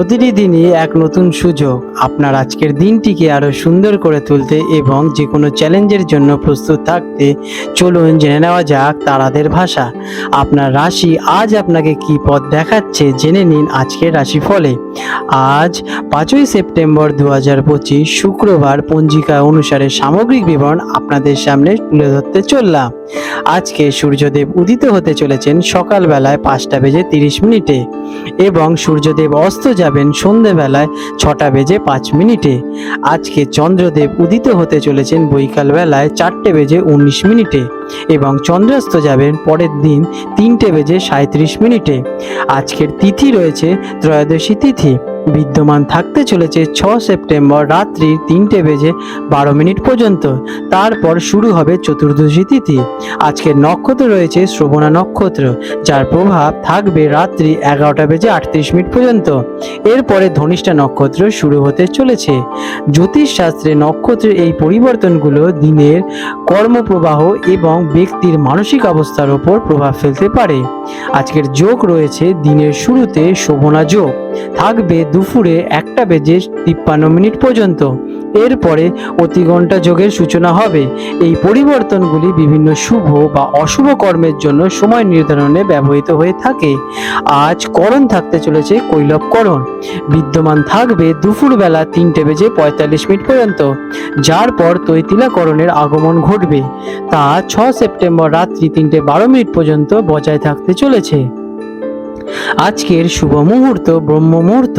প্রতিটি দিনই এক নতুন সুযোগ। আপনার আজকের দিনটিকে আরও সুন্দর করে তুলতে এবং যে কোনো চ্যালেঞ্জের জন্য প্রস্তুত থাকতে চলুন জেনে নেওয়া যাক তারাদের ভাষা। আপনার রাশি আজ আপনাকে কি পথ দেখাচ্ছে জেনে নিন আজকের রাশি ফলে আজ পাঁচই সেপ্টেম্বর দু হাজার পঁচিশ শুক্রবার পঞ্জিকা অনুসারে সামগ্রিক বিবরণ আপনাদের সামনে তুলে ধরতে চললাম। আজকে সূর্যদেব উদিত হতে চলেছেন সকালবেলায় পাঁচটা বেজে তিরিশ মিনিটে এবং সূর্যদেব অস্ত যাবেন সন্ধেবেলায় ছটা বেজে পাঁচ মিনিটে। আজকে চন্দ্রদেব উদিত হতে চলেছেন বৈকালবেলায় চারটে বেজে উনিশ মিনিটে এবং চন্দ্রাস্ত যাবেন পরের দিন তিনটে বেজে সাঁত্রিশ মিনিটে। আজকের তিথি রয়েছে ত্রয়োদশী তিথি। বিদ্যমান থাকতে চলেছে ছ সেপ্টেম্বর রাত্রি তিনটে বেজে বারো মিনিট পর্যন্ত। তারপর শুরু হবে চতুর্দশী তিথি। আজকের নক্ষত্র রয়েছে শ্রবণা নক্ষত্র, যার প্রভাব থাকবে রাত্রি এগারোটা বেজে আটত্রিশ মিনিট পর্যন্ত। এরপরে ধনিষ্ঠা নক্ষত্র শুরু হতে চলেছে। জ্যোতিষ শাস্ত্রে নক্ষত্রের এই পরিবর্তনগুলো দিনের কর্মপ্রবাহ এবং ব্যক্তির মানসিক অবস্থার ওপর প্রভাব ফেলতে পারে। আজকের যোগ রয়েছে দিনের শুরুতে শোভনা যোগ। থাকবে দুপুরে একটা বেজে তিপ্পান্ন মিনিট পর্যন্ত। এরপরে অতিঘণ্টা যোগের সূচনা হবে। এই পরিবর্তনগুলি বিভিন্ন শুভ বা অশুভ কর্মের জন্য সময় নির্ধারণে ব্যবহৃত হয়ে থাকে। আজ করণ থাকতে চলেছে কৈলবকরণ। বিদ্যমান থাকবে দুপুরবেলা তিনটে বেজে পঁয়তাল্লিশ মিনিট পর্যন্ত, যার পর তৈতিলাকরণের আগমন ঘটবে। তা ছ সেপ্টেম্বর রাত্রি তিনটে বারো মিনিট পর্যন্ত বজায় থাকতে চলেছে। আজকের শুভ মুহূর্ত, ব্রহ্ম মুহূর্ত।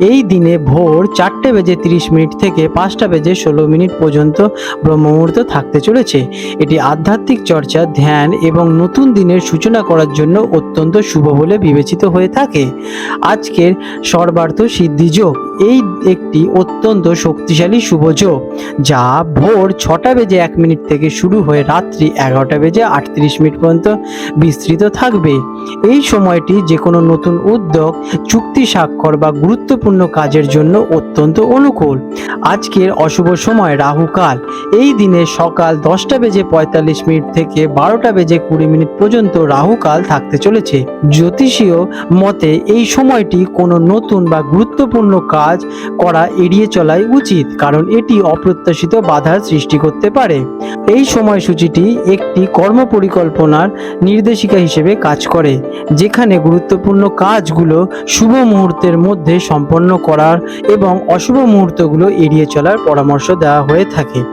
এই দিনে ভোর চারটে বেজে তিরিশ মিনিট থেকে পাঁচটা বেজে ষোলো মিনিট পর্যন্ত ব্রহ্ম মুহূর্ত থাকতে চলেছে। এটি আধ্যাত্মিক চর্চা, ধ্যান এবং নতুন দিনের সূচনা করার জন্য অত্যন্ত শুভ বলে বিবেচিত হয়ে থাকে। আজকের সর্বার্থ সিদ্ধি যোগ। এই একটি অত্যন্ত শক্তিশালী শুভ যোগ, যা ভোর ছটা বেজে এক মিনিট থেকে শুরু হয়ে রাত্রি এগারোটা বেজে আটত্রিশ মিনিট পর্যন্ত বিস্তৃত থাকবে। এই সময়টি যে কোনো নতুন উদ্যোগ, চুক্তি স্বাক্ষর বা গুরুত্বপূর্ণ কাজের জন্য অত্যন্ত অনুকূল। আজকের অশুভ সময় রাহুকাল এই দিনে সকাল দশটা বেজে পঁয়তাল্লিশ মিনিট থেকে বারোটা বেজে কুড়ি মিনিট পর্যন্ত রাহুকাল থাকতে চলেছে। জ্যোতিষীয় মতে এই সময়টি কোনো নতুন বা গুরুত্বপূর্ণ কাজ করা এড়িয়ে চলাই উচিত, কারণ এটি অপ্রত্যাশিত বাধার সৃষ্টি করতে পারে। এই সময়সূচিটি একটি কর্ম পরিকল্পনার নির্দেশিকা হিসেবে কাজ করে, যেখানে গুরুত্বপূর্ণ কাজগুলো শুভ মুহূর্তের মধ্যে সম্পন্ন করার এবং অশুভ মুহূর্তগুলো এড়িয়ে চলার পরামর্শ দেওয়া হয়ে থাকে।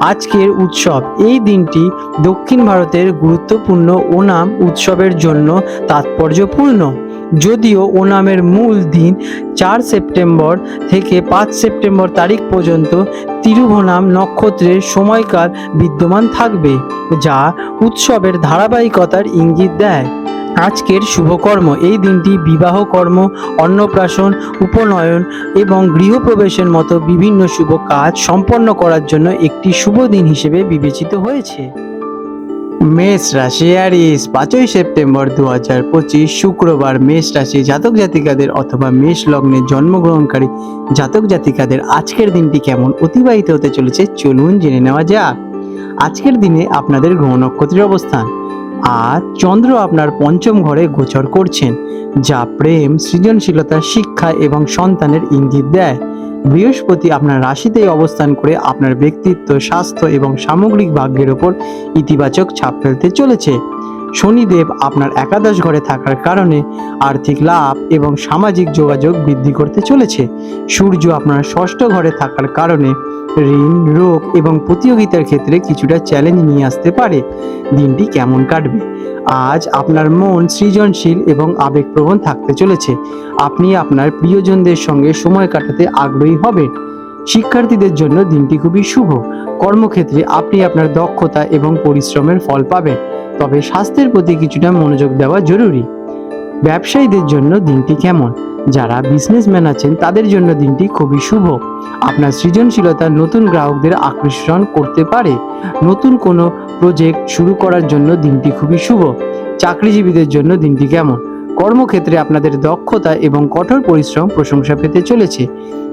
আজকের উৎসব, এই দিনটি দক্ষিণ ভারতের গুরুত্বপূর্ণ ওনাম উৎসবের জন্য তাৎপর্যপূর্ণ। যদিও ওনামের মূল দিন চার সেপ্টেম্বর থেকে পাঁচ সেপ্টেম্বর তারিখ পর্যন্ত তিরুভনাম নক্ষত্রের সময়কাল বিদ্যমান থাকবে, যা উৎসবের ধারাবাহিকতার ইঙ্গিত দেয়। আজকের শুভকর্ম। এই দিনটি বিবাহ কর্ম, অন্নপ্রাশন, উপনয়ন এবং গৃহপ্রবেশের মতো বিভিন্ন শুভ কাজ সম্পন্ন করার জন্য একটি শুভ দিন হিসেবে বিবেচিত হয়েছে। মেষ রাশি অ্যারিস পাঁচই সেপ্টেম্বর দু হাজার পঁচিশ, শুক্রবার মেষ রাশি জাতক জাতিকাদের অথবা মেষ লগ্নে জন্মগ্রহণকারী জাতক জাতিকাদের আজকের দিনটি কেমন অতিবাহিত হতে চলেছে চলুন জেনে নেওয়া যাক। আজকের দিনে আপনাদের গ্রহ নক্ষত্রের অবস্থান। আজ চন্দ্র আপনার পঞ্চম ঘরে গোচর করছেন, যা প্রেম, সৃজনশীলতা, শিক্ষা এবং সন্তানের ইঙ্গিত দেয়। বৃহস্পতি আপনার রাশিতেই অবস্থান করে আপনার ব্যক্তিত্ব, স্বাস্থ্য এবং সামগ্রিক ভাগ্যের ওপর ইতিবাচক ছাপ ফেলতে চলেছে। শনিদেব আপনার একাদশ ঘরে থাকার কারণে আর্থিক লাভ এবং সামাজিক যোগাযোগ বৃদ্ধি করতে চলেছে। সূর্য আপনার ষষ্ঠ ঘরে থাকার কারণে ঋণ রোগ এবং প্রতিযোগিতার ক্ষেত্রে কিছুটা চ্যালেঞ্জ নিয়ে আসতে পারে। দিনটি কেমন কাটবে? আজ আপনার মন সৃজনশীল এবং আবেগপ্রবণ থাকতে চলেছে। আপনি আপনার প্রিয়জনদের সঙ্গে সময় কাটাতে আগ্রহী হবেন। শিক্ষার্থীদের জন্য দিনটি খুবই শুভ। কর্মক্ষেত্রে আপনি আপনার দক্ষতা এবং পরিশ্রমের ফল পাবেন। তবে স্বাস্থ্যের প্রতি কিছুটা মনোযোগ দেওয়া জরুরি। ব্যবসায়ীদের জন্য দিনটি কেমন? যারা বিজনেসম্যান আছেন, তাদের জন্য দিনটি খুবই শুভ। আপনার সৃজনশীলতা নতুন গ্রাহকদের আকর্ষণ করতে পারে। নতুন কোনো প্রজেক্ট শুরু করার জন্য দিনটি খুবই শুভ। চাকরিজীবীদের জন্য দিনটি কেমন? কর্মক্ষেত্রে আপনাদের দক্ষতা এবং কঠোর পরিশ্রম প্রশংসা পেতে চলেছে।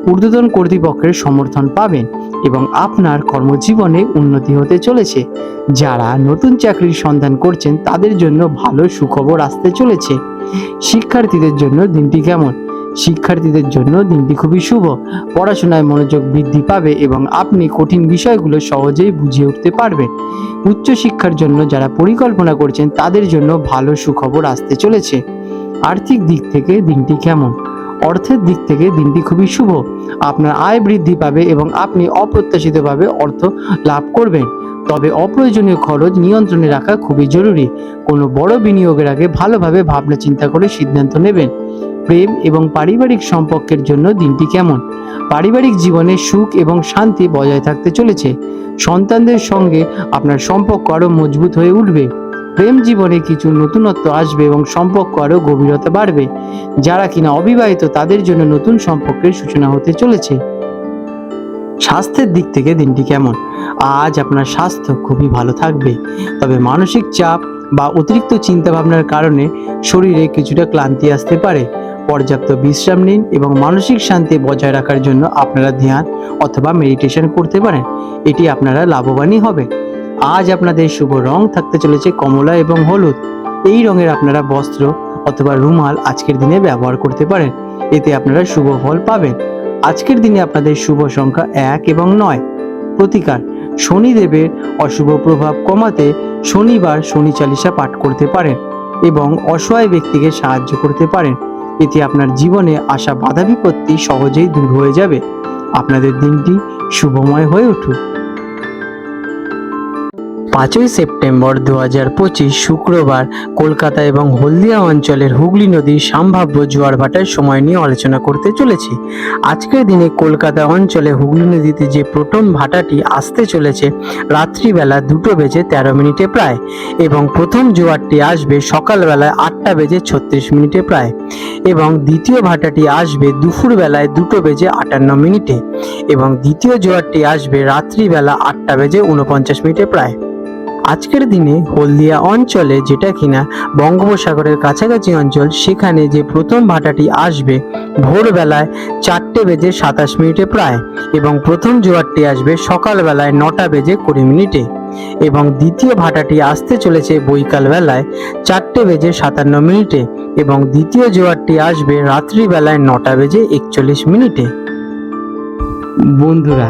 ঊর্ধ্বতন কর্তৃপক্ষের সমর্থন পাবেন এবং আপনার কর্মজীবনে উন্নতি হতে চলেছে। যারা নতুন চাকরির সন্ধান করছেন, তাদের জন্য ভালো সুখবর আসতে চলেছে। শিক্ষার্থীদের জন্য দিনটি কেমন? শিক্ষার্থীদের জন্য দিনটি খুবই শুভ। পড়াশোনায় মনোযোগ বৃদ্ধি পাবে এবং আপনি কঠিন বিষয়গুলো সহজেই বুঝিয়ে উঠতে পারবেন। উচ্চশিক্ষার জন্য যারা পরিকল্পনা করছেন, তাদের জন্য ভালো সুখবর আসতে চলেছে। আর্থিক দিক থেকে দিনটি কেমন? অর্থের দিক থেকে দিনটি খুবই শুভ। আপনার আয় বৃদ্ধি পাবে এবং আপনি অপ্রত্যাশিতভাবে অর্থ লাভ করবেন। তবে অপ্রয়োজনীয় খরচ নিয়ন্ত্রণে রাখা খুবই জরুরি। কোনো বড় বিনিয়োগের আগে ভালোভাবে ভাবনা চিন্তা করে সিদ্ধান্ত নেবেন। প্রেম এবং পারিবারিক সম্পর্কের জন্য দিনটি কেমন? পারিবারিক জীবনে সুখ এবং শান্তি বজায় থাকতে চলেছে। সন্তানদের সঙ্গে আপনার সম্পর্ক আরও মজবুত হয়ে উঠবে। প্রেম জীবনে কিছু নতুনত্ব আসবে এবং সম্পর্ক আরও গভীরতা বাড়বে। যারা কিনা অবিবাহিত তাদের জন্য নতুন সম্পর্কের সূচনা হতে চলেছে। স্বাস্থ্যের দিক থেকে দিনটি কেমন? আজ আপনার স্বাস্থ্য খুবই ভালো থাকবে। তবে মানসিক চাপ বা অতিরিক্ত চিন্তাভাবনার কারণে শরীরে কিছুটা ক্লান্তি আসতে পারে। পর্যাপ্ত বিশ্রাম নিন এবং মানসিক শান্তি বজায় রাখার জন্য আপনারা ধ্যান অথবা মেডিটেশন করতে পারেন। এটি আপনারা লাভবানই হবে। আজ আপনাদের শুভ রং থাকতে চলেছে কমলা এবং হলুদ। এই রঙের আপনারা বস্ত্র অথবা রুমাল আজকের দিনে ব্যবহার করতে পারেন। এতে আপনারা শুভ ফল পাবেন। আজকের দিনে আপনাদের শুভ সংখ্যা এক এবং নয়। প্রতিকার, শনিদেবের অশুভ প্রভাব কমাতে শনিবার শনি চালিসা পাঠ করতে পারেন এবং অসহায় ব্যক্তিকে সাহায্য করতে পারেন। এতে আপনার জীবনে আসা বাধা বিপত্তি সহজেই দূর হয়ে যাবে। আপনাদের দিনটি শুভময় হয়ে উঠুক। পাঁচই সেপ্টেম্বর দু হাজার পঁচিশ শুক্রবার কলকাতা এবং হলদিয়া অঞ্চলের হুগলি নদীর সম্ভাব্য জোয়ার ভাটার সময় নিয়ে আলোচনা করতে চলেছি। আজকের দিনে কলকাতা অঞ্চলে হুগলি নদীতে যে প্রথম ভাটাটি আসতে চলেছে, রাত্রিবেলা দুটো বেজে তেরো মিনিটে প্রায় এবং প্রথম জোয়ারটি আসবে সকালবেলায় আটটা বেজে ছত্রিশ মিনিটে প্রায় এবং দ্বিতীয় ভাটাটি আসবে দুপুরবেলায় দুটো বেজে আটান্ন মিনিটে এবং দ্বিতীয় জোয়ারটি আসবে রাত্রিবেলা আটটা বেজে উনপঞ্চাশ মিনিটে প্রায়। আজকের দিনে হলদিয়া অঞ্চলে যেটা কিনা বঙ্গোপসাগরের কাছাকাছি অঞ্চল, সেখানে যে প্রথম ভাটাটি আসবে ভোরবেলায় চারটে বেজে সাতাশ মিনিটে প্রায় এবং প্রথম জোয়ারটি আসবে সকালবেলায় নটা বেজে কুড়ি মিনিটে এবং দ্বিতীয় ভাটাটি আসতে চলেছে বৈকাল বেলায় চারটে বেজে সাতান্ন মিনিটে এবং দ্বিতীয় জোয়ারটি আসবে রাত্রিবেলায় নটা বেজে একচল্লিশ মিনিটে। বন্ধুরা